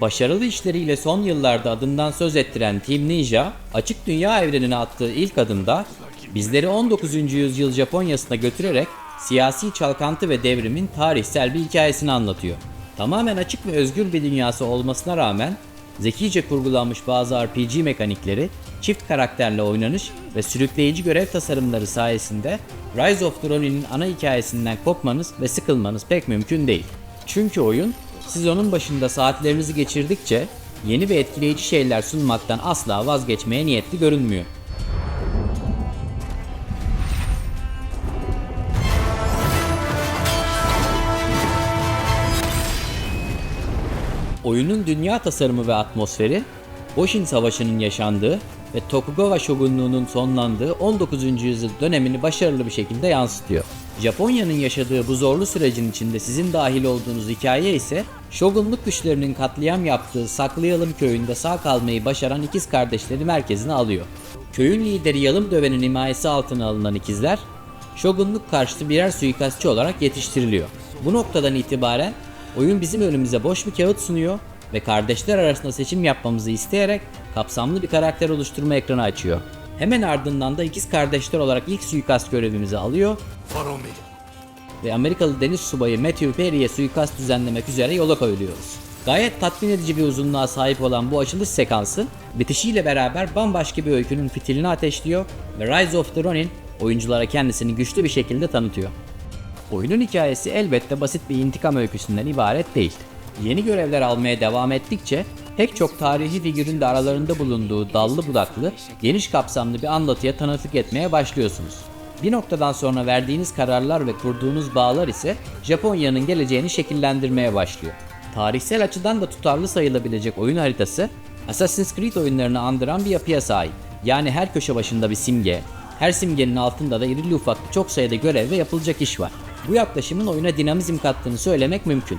Başarılı işleriyle son yıllarda adından söz ettiren Team Ninja, açık dünya evrenine attığı ilk adımda bizleri 19. yüzyıl Japonya'sına götürerek siyasi çalkantı ve devrimin tarihsel bir hikayesini anlatıyor. Tamamen açık ve özgür bir dünyası olmasına rağmen zekice kurgulanmış bazı RPG mekanikleri, çift karakterle oynanış ve sürükleyici görev tasarımları sayesinde Rise of the Ronin'in ana hikayesinden kopmanız ve sıkılmanız pek mümkün değil. Çünkü oyun siz onun başında saatlerinizi geçirdikçe yeni ve etkileyici şeyler sunmaktan asla vazgeçmeye niyetli görünmüyor. Oyunun dünya tasarımı ve atmosferi, Boshin Savaşı'nın yaşandığı ve Tokugawa Shogunluğu'nun sonlandığı 19. yüzyıl dönemini başarılı bir şekilde yansıtıyor. Japonya'nın yaşadığı bu zorlu sürecin içinde sizin dahil olduğunuz hikaye ise Shogunluk güçlerinin katliam yaptığı Saklayalım köyünde sağ kalmayı başaran ikiz kardeşleri merkezine alıyor. Köyün lideri Yalım Döven'in himayesi altına alınan ikizler, Shogunluk karşıtı birer suikastçı olarak yetiştiriliyor. Bu noktadan itibaren oyun bizim önümüze boş bir kağıt sunuyor ve kardeşler arasında seçim yapmamızı isteyerek kapsamlı bir karakter oluşturma ekranı açıyor. Hemen ardından da ikiz kardeşler olarak ilk suikast görevimizi alıyor ve Amerikalı deniz subayı Matthew Perry'e suikast düzenlemek üzere yola koyuluyoruz. Gayet tatmin edici bir uzunluğa sahip olan bu açılış sekansı, bitişiyle beraber bambaşka bir öykünün fitilini ateşliyor ve Rise of the Ronin oyunculara kendisini güçlü bir şekilde tanıtıyor. Oyunun hikayesi elbette basit bir intikam öyküsünden ibaret değil. Yeni görevler almaya devam ettikçe pek çok tarihi figürün de aralarında bulunduğu dallı budaklı, geniş kapsamlı bir anlatıya tanıklık etmeye başlıyorsunuz. Bir noktadan sonra verdiğiniz kararlar ve kurduğunuz bağlar ise Japonya'nın geleceğini şekillendirmeye başlıyor. Tarihsel açıdan da tutarlı sayılabilecek oyun haritası, Assassin's Creed oyunlarını andıran bir yapıya sahip. Yani her köşe başında bir simge, her simgenin altında da irili ufaklı çok sayıda görev ve yapılacak iş var. Bu yaklaşımın oyuna dinamizm kattığını söylemek mümkün.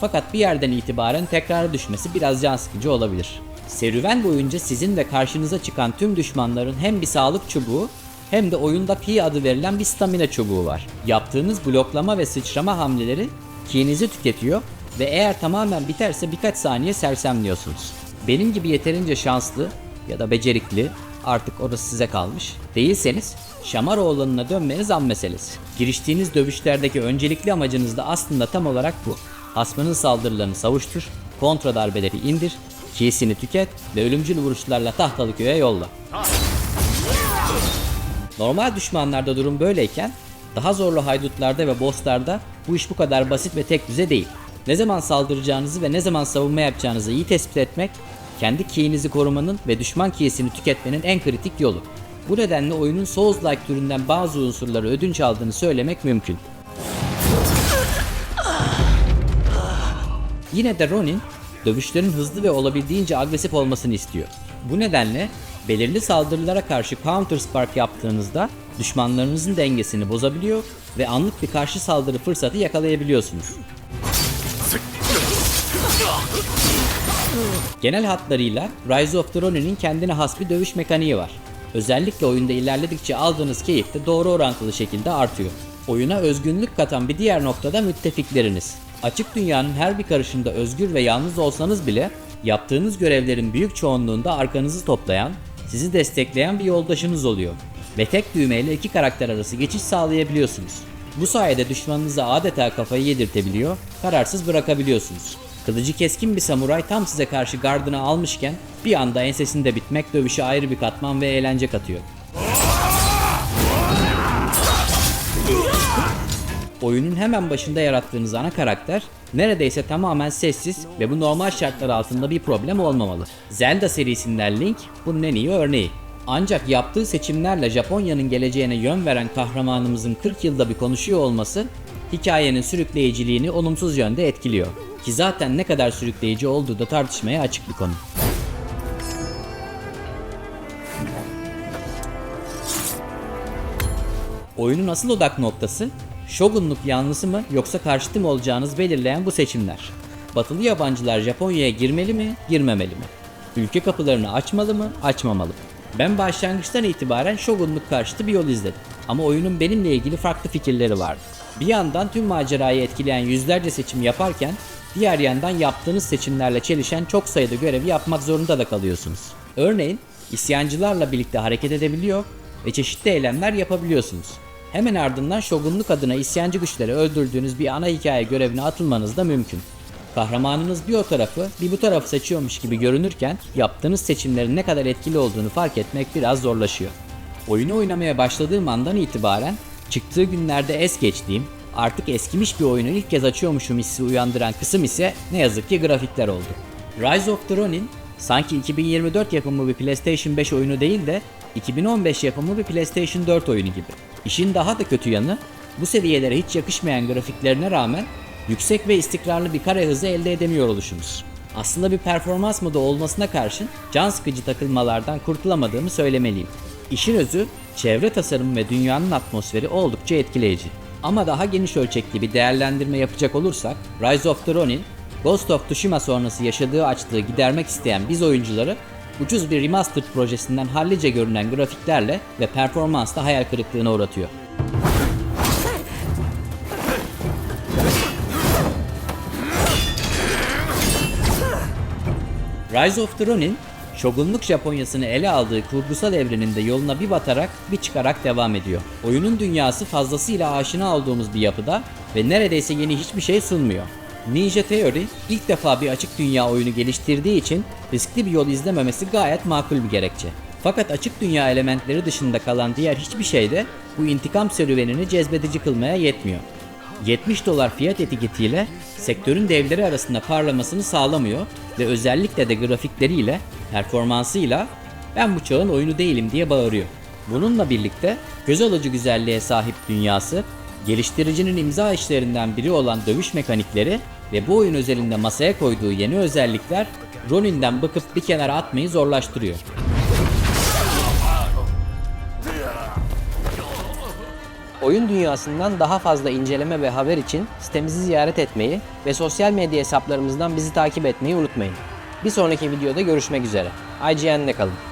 Fakat bir yerden itibaren tekrara düşmesi biraz can sıkıcı olabilir. Serüven boyunca sizin de karşınıza çıkan tüm düşmanların hem bir sağlık çubuğu hem de oyunda pi adı verilen bir stamina çubuğu var. Yaptığınız bloklama ve sıçrama hamleleri kinizi tüketiyor ve eğer tamamen biterse birkaç saniye sersemliyorsunuz. Benim gibi yeterince şanslı ya da becerikli artık orası size kalmış değilseniz Şamaroğlan'ına dönmeniz an meselesi. Giriştiğiniz dövüşlerdeki öncelikli amacınız da aslında tam olarak bu. Hasmının saldırılarını savuştur, kontra darbeleri indir, kiyesini tüket ve ölümcül vuruşlarla tahtalı köye yolla. Normal düşmanlarda durum böyleyken daha zorlu haydutlarda ve bosslarda bu iş bu kadar basit ve tek düze değil. Ne zaman saldıracağınızı ve ne zaman savunma yapacağınızı iyi tespit etmek, kendi keyinizi korumanın ve düşman kiyesini tüketmenin en kritik yolu. Bu nedenle oyunun Souls-like türünden bazı unsurları ödünç aldığını söylemek mümkün. Yine de Ronin, dövüşlerin hızlı ve olabildiğince agresif olmasını istiyor. Bu nedenle belirli saldırılara karşı counter spark yaptığınızda düşmanlarınızın dengesini bozabiliyor ve anlık bir karşı saldırı fırsatı yakalayabiliyorsunuz. Genel hatlarıyla Rise of the Ronin'in kendine has bir dövüş mekaniği var. Özellikle oyunda ilerledikçe aldığınız keyif de doğru orantılı şekilde artıyor. Oyuna özgünlük katan bir diğer noktada müttefikleriniz. Açık dünyanın her bir karışında özgür ve yalnız olsanız bile yaptığınız görevlerin büyük çoğunluğunda arkanızı toplayan, sizi destekleyen bir yoldaşınız oluyor. Ve tek düğmeyle iki karakter arası geçiş sağlayabiliyorsunuz. Bu sayede düşmanınıza adeta kafayı yedirtebiliyor, kararsız bırakabiliyorsunuz. Kılıcı keskin bir samuray tam size karşı gardını almışken bir anda ensesinde bitmek dövüşe ayrı bir katman ve eğlence katıyor. Oyunun hemen başında yarattığınız ana karakter neredeyse tamamen sessiz ve bu normal şartlar altında bir problem olmamalı. Zelda serisinden Link bunun en iyi örneği. Ancak yaptığı seçimlerle Japonya'nın geleceğine yön veren kahramanımızın 40 yılda bir konuşuyor olması hikayenin sürükleyiciliğini olumsuz yönde etkiliyor. Ki zaten ne kadar sürükleyici olduğu da tartışmaya açık bir konu. Oyunun asıl odak noktası Shogunluk yanlısı mı yoksa karşıtı mı olacağınız belirleyen bu seçimler. Batılı yabancılar Japonya'ya girmeli mi, girmemeli mi? Ülke kapılarını açmalı mı, açmamalı mı? Ben başlangıçtan itibaren Shogunluk karşıtı bir yol izledim. Ama oyunun benimle ilgili farklı fikirleri vardı. Bir yandan tüm macerayı etkileyen yüzlerce seçim yaparken diğer yandan yaptığınız seçimlerle çelişen çok sayıda görevi yapmak zorunda da kalıyorsunuz. Örneğin isyancılarla birlikte hareket edebiliyor ve çeşitli eylemler yapabiliyorsunuz. Hemen ardından şogunluk adına isyancı güçleri öldürdüğünüz bir ana hikaye görevine atılmanız da mümkün. Kahramanınız bir o tarafı bir bu tarafı seçiyormuş gibi görünürken yaptığınız seçimlerin ne kadar etkili olduğunu fark etmek biraz zorlaşıyor. Oyunu oynamaya başladığım andan itibaren çıktığı günlerde es geçtiğim, artık eskimiş bir oyunu ilk kez açıyormuşum hissi uyandıran kısım ise ne yazık ki grafikler oldu. Rise of the Ronin sanki 2024 yapımı bir PlayStation 5 oyunu değil de 2015 yapımı bir PlayStation 4 oyunu gibi. İşin daha da kötü yanı bu seviyelere hiç yakışmayan grafiklerine rağmen yüksek ve istikrarlı bir kare hızı elde edemiyor oluşumuz. Aslında bir performans modu olmasına karşın can sıkıcı takılmalardan kurtulamadığımı söylemeliyim. İşin özü, çevre tasarımı ve dünyanın atmosferi oldukça etkileyici. Ama daha geniş ölçekli bir değerlendirme yapacak olursak, Rise of the Ronin, Ghost of Tsushima sonrası yaşadığı açlığı gidermek isteyen biz oyuncuları ucuz bir remastered projesinden hallice görünen grafiklerle ve performansla hayal kırıklığına uğratıyor. Rise of the Ronin, Shogunluk Japonyası'nı ele aldığı kurgusal evreninde yoluna bir batarak bir çıkarak devam ediyor. Oyunun dünyası fazlasıyla aşina olduğumuz bir yapıda ve neredeyse yeni hiçbir şey sunmuyor. Ninja Theory ilk defa bir açık dünya oyunu geliştirdiği için riskli bir yol izlememesi gayet makul bir gerekçe. Fakat açık dünya elementleri dışında kalan diğer hiçbir şey de bu intikam serüvenini cezbedici kılmaya yetmiyor. 70 dolar fiyat etiketiyle sektörün devleri arasında parlamasını sağlamıyor ve özellikle de grafikleriyle, performansıyla ben bu çağın oyunu değilim diye bağırıyor. Bununla birlikte göz alıcı güzelliğe sahip dünyası, geliştiricinin imza işlerinden biri olan dövüş mekanikleri ve bu oyun özelinde masaya koyduğu yeni özellikler Ronin'den bakıp bir kenara atmayı zorlaştırıyor. Oyun dünyasından daha fazla inceleme ve haber için sitemizi ziyaret etmeyi ve sosyal medya hesaplarımızdan bizi takip etmeyi unutmayın. Bir sonraki videoda görüşmek üzere. IGN'de kalın.